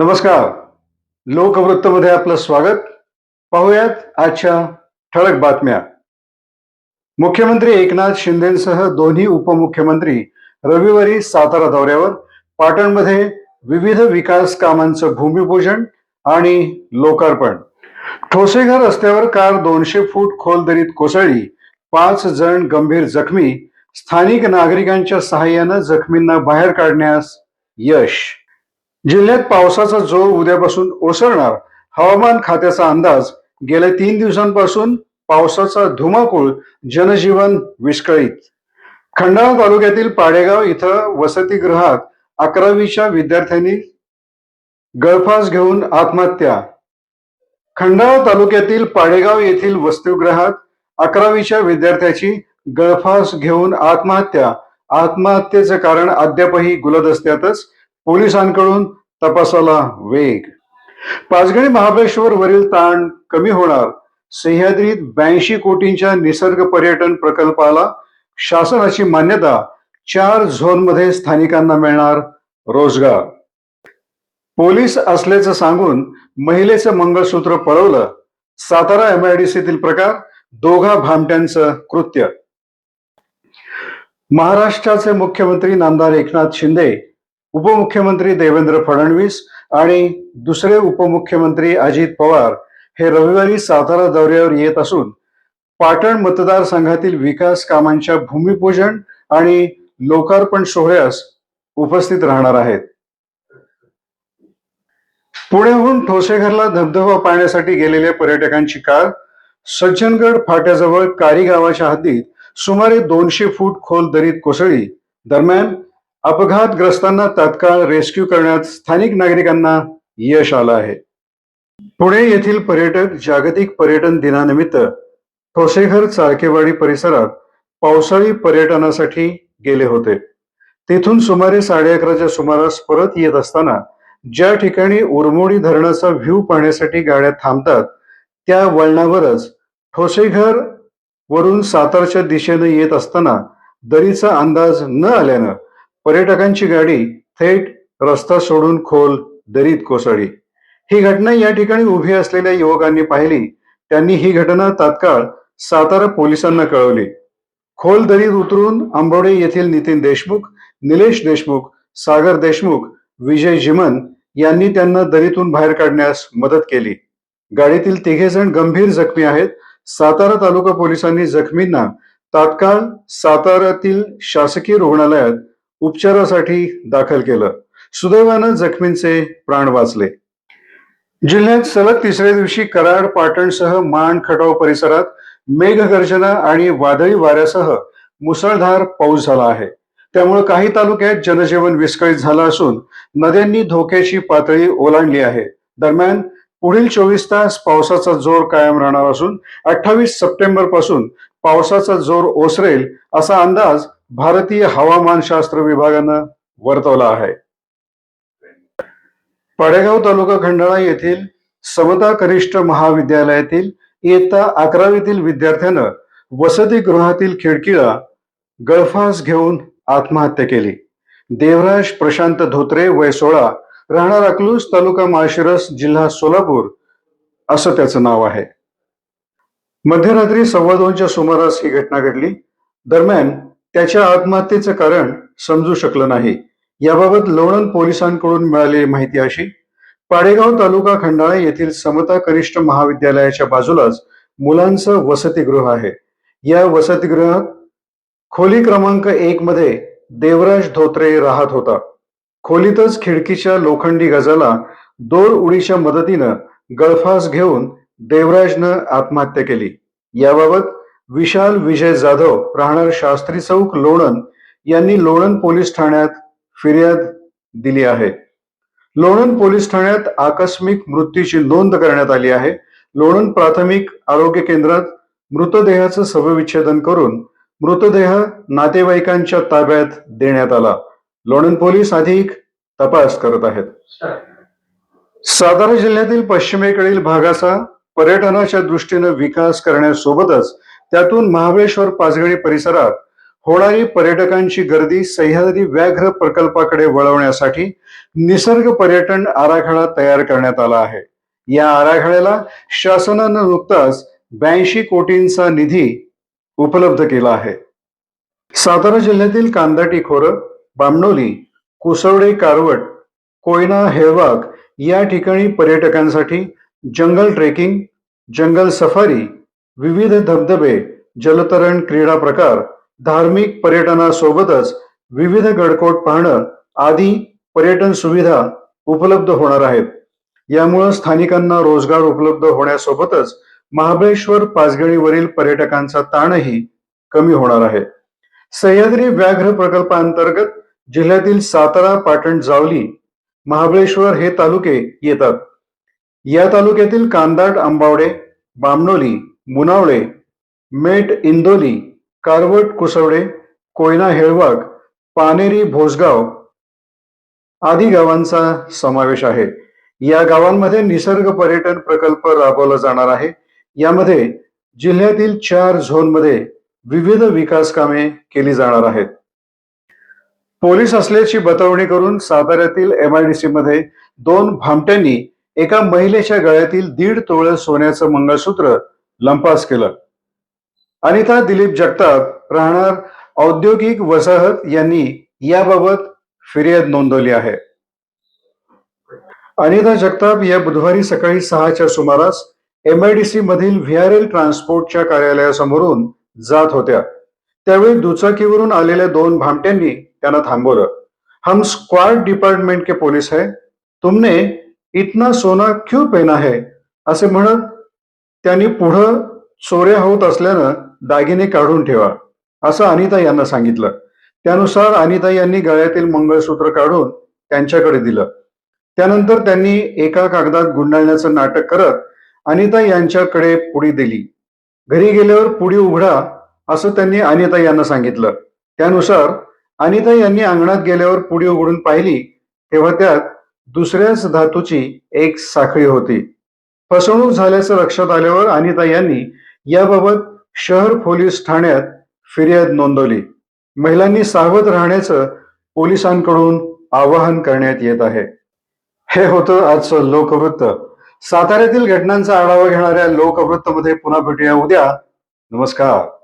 नमस्कार. लोकवृत्तमध्ये आपलं स्वागत. पाहूयात आजच्या ठळक बातम्या. मुख्यमंत्री एकनाथ शिंदेसह दोन्ही उपमुख्यमंत्री रविवारी सातारा दौऱ्यावर पाटणमध्ये विविध विकास कामांचं भूमिपूजन आणि लोकार्पण. ठोसेघर रस्त्यावर कार दोनशे फूट खोल दरीत कोसळली. पाच जण गंभीर जखमी. स्थानिक नागरिकांच्या सहाय्यानं जखमींना बाहेर काढण्यास यश. जिल्ह्यात पावसाचा जोर उद्यापासून ओसरणार. हवामान खात्याचा अंदाज गेल्या तीन दिवसांपासून पावसाचा धुमाकूळ जनजीवन विस्कळीत. खंडाळा तालुक्यातील पाडेगाव इथं वसतिगृहात अकरावीच्या विद्यार्थ्यांनी गळफास घेऊन आत्महत्या. खंडाळा तालुक्यातील पाडेगाव येथील वसतिगृहात अकरावीच्या विद्यार्थ्याची गळफास घेऊन आत्महत्या. आत्महत्येचं कारण अद्यापही गुलदस्त्यातच पोलिसांकडून तपासाला वेग. पाचगणी महाबळेश्वर वरील ताण कमी होणार. सह्याद्रीत ब्याऐंशी कोटींच्या निसर्ग पर्यटन प्रकल्पाला शासनाची मान्यता चार झोनमध्ये स्थानिकांना मिळणार रोजगार. पोलीस असल्याचं सांगून महिलेचं मंगळसूत्र पळवलं. सातारा एमआयडीसीतील प्रकार दोघा भामट्यांचं कृत्य. महाराष्ट्राचे मुख्यमंत्री नामदार एकनाथ शिंदे उपमुख्यमंत्री देवेंद्र फडणवीस आणि दुसरे उपमुख्यमंत्री अजित पवार हे रविवारी सातारा दौऱ्यावर येत असून पाटण मतदारसंघातील विकास कामांच्या भूमिपूजन आणि लोकार्पण सोहळ्यास उपस्थित राहणार आहेत. पुण्याहून ठोसेघरला धबधबा पाहण्यासाठी गेलेल्या पर्यटकांची कार सज्जनगड फाट्याजवळ कारी गावाच्या हद्दीत सुमारे दोनशे फूट खोल दरीत कोसळी दरम्यान अपघातग्रस्तांना तात्काळ रेस्क्यू करण्यात स्थानिक नागरिकांना यश आलं आहे. पुणे येथील पर्यटक जागतिक पर्यटन दिनानिमित्त ठोसेघर चाळकेवाडी परिसरात पावसाळी पर्यटनासाठी गेले होते. तेथून सुमारे साडे अकराच्या सुमारास परत येत असताना ज्या ठिकाणी उरमोडी धरणाचा व्ह्यू पाहण्यासाठी गाड्या थांबतात त्या वळणावरच ठोसेघर वरून सातारच्या दिशेने येत असताना दरीचा अंदाज न आल्यानं पर्यटकांची गाडी थेट रस्ता सोडून खोल दरीत कोसळली. ही घटना या ठिकाणी उभी असलेल्या युवकांनी पाहिली. त्यांनी ही घटना तात्काळ सातारा पोलिसांना कळवली. खोल दरीत उतरून आंबोडे येथील नितीन देशमुख निलेश देशमुख सागर देशमुख विजय जिमन यांनी त्यांना दरीतून बाहेर काढण्यास मदत केली. गाडीतील तिघे जण गंभीर जखमी आहेत. सातारा तालुका पोलिसांनी जखमींना तात्काळ साताऱ्यातील शासकीय रुग्णालयात उपचारासाठी दाखल केलं. सुदैवानं जखमींचे प्राण वाचले. जिल्ह्यात सलग तिसऱ्या दिवशी कराड पाटणसह मान खटाव परिसरात मेघगर्जना आणि वादळी वाऱ्यासह मुसळधार पाऊस झाला आहे. त्यामुळे काही तालुक्यात जनजीवन विस्कळीत झालं असून नद्यांनी धोक्याची पातळी ओलांडली आहे. दरम्यान पुढील चोवीस तास पावसाचा जोर कायम राहणार असून अठ्ठावीस सप्टेंबरपासून पावसाचा जोर ओसरेल असा अंदाज भारतीय हवामानशास्त्र विभागानं वर्तवला आहे. पाडेगाव तालुका खंडाळा येथील समता कनिष्ठ महाविद्यालयातील इयत्ता अकरावीतील विद्यार्थ्यानं वसतिगृहातील खिडकीला गळफास घेऊन आत्महत्या केली. देवराज प्रशांत धोत्रे वय सोळा राहणार अकलूज तालुका माळशिरस जिल्हा सोलापूर असं त्याचं नाव आहे. मध्यरात्री सव्वा दोनच्या सुमारास ही घटना घडली. दरम्यान त्याच्या आत्महत्येचं कारण समजू शकलं नाही. याबाबत लोणंद पोलिसांकडून मिळालेली माहिती अशी पाडेगाव तालुका खंडाळा येथील समता कनिष्ठ महाविद्यालयाच्या बाजूलाच मुलांचं वसतिगृह आहे. या वसतिगृहात खोली क्रमांक एक मध्ये देवराज धोत्रे राहत होता. खोलीतच खिडकीच्या लोखंडी गजाला दोर उडीच्या मदतीनं गळफास घेऊन देवराजनं आत्महत्या केली. याबाबत विशाल विजय जाधव राहणार शास्त्री चौक लोणंद. यांनी लोणंद पोलीस ठाण्यात फिर्याद दिली आहे. लोणंद पोलीस ठाण्यात आकस्मिक मृत्यूची नोंद करण्यात आली आहे. लोणन प्राथमिक आरोग्य केंद्रात मृतदेहाचं शवविच्छेदन करून मृतदेह नातेवाईकांच्या ताब्यात देण्यात आला. लोणंद पोलीस अधिक तपास करत आहेत. सातारा जिल्ह्यातील पश्चिमेकडील भागाचा पर्यटनाच्या दृष्टीनं विकास करण्यासोबतच त्यातून महाबळेश्वर पाचगणी परिसरात होणारी पर्यटकांची गर्दी सह्याद्री व्याघ्र प्रकल्पाकडे वळवण्यासाठी निसर्ग पर्यटन आराखडा तयार करण्यात आला आहे. या आराखड्याला शासनानं नुकताच ब्याऐंशी कोटींचा निधी उपलब्ध केला आहे. सातारा जिल्ह्यातील कांदाटी खोरं बामणोली कुसवडे कारवट कोयना हेळवाग या ठिकाणी पर्यटकांसाठी जंगल ट्रेकिंग जंगल सफारी विविध धबधबे जलतरण क्रीडा प्रकार धार्मिक पर्यटनासोबतच विविध गडकोट पाहणं आदी पर्यटन सुविधा उपलब्ध होणार आहेत. यामुळं स्थानिकांना रोजगार उपलब्ध होण्यासोबतच महाबळेश्वर पाचगणीवरील पर्यटकांचा ताणही कमी होणार आहे. सह्याद्री व्याघ्र प्रकल्पांतर्गत जिल्ह्यातील सातारा पाटण जावली महाबळेश्वर हे तालुके येतात. या तालुक्यातील कांदाट आंबावडे बामणोली मुनावळे मेट इंदोली कारवट कुसवडे कोयना हेळवाग पानेरी भोसगाव आदी गावांचा समावेश आहे. या गावांमध्ये निसर्ग पर्यटन प्रकल्प राबवला जाणार आहे. यामध्ये जिल्ह्यातील चार झोनमध्ये विविध विकास कामे केली जाणार आहेत. पोलीस असल्याची बतावणी करून साताऱ्यातील एमआयडीसी मध्ये दोन भामट्यांनी एका महिलेच्या गळ्यातील दीड तोळ सोन्याचं मंगळसूत्र लंपास केलं. अनिता दिलीप जगताप राहणार औद्योगिक वसाहत यांनी याबाबत फिर्याद नोंदवली आहे. अनिता जगताप या बुधवारी सकाळी सहाच्या सुमारास एमआयडीसी मधील व्ही आर एल ट्रान्सपोर्टच्या कार्यालयासमोरून जात होत्या. त्यावेळी दुचाकीवरून आलेल्या दोन भामट्यांनी त्यांना थांबवलं. हम स्क्वाड डिपार्टमेंट के पोलीस है. तुमने इतना सोना क्यों पहना है? असे म्हणत त्यांनी पुढं चोऱ्या होत असल्यानं दागिने काढून ठेवा असं अनिता यांना सांगितलं. त्यानुसार अनिता यांनी गळ्यातील मंगळसूत्र काढून त्यांच्याकडे दिलं. त्यानंतर त्यांनी एका कागदात गुंडाळण्याचं नाटक करत अनिता यांच्याकडे पुडी दिली. घरी गेल्यावर पुडी उघडा असं त्यांनी अनिता यांना सांगितलं. त्यानुसार अनिता यांनी अंगणात गेल्यावर पुडी उघडून पाहिली तेव्हा त्यात दुसऱ्याच धातूची एक साखळी होती. फसवणूक झाल्याचं लक्षात आल्यावर अनिता यांनी याबाबत शहर पोलीस ठाण्यात फिर्याद नोंदवली. महिलांनी सावध राहण्याचं पोलिसांकडून आवाहन करण्यात येत आहे. हे होतं आजचं लोकवृत्त. साताऱ्यातील घटनांचा आढावा घेणाऱ्या लोकवृत्तमध्ये पुन्हा भेटूया उद्या. नमस्कार.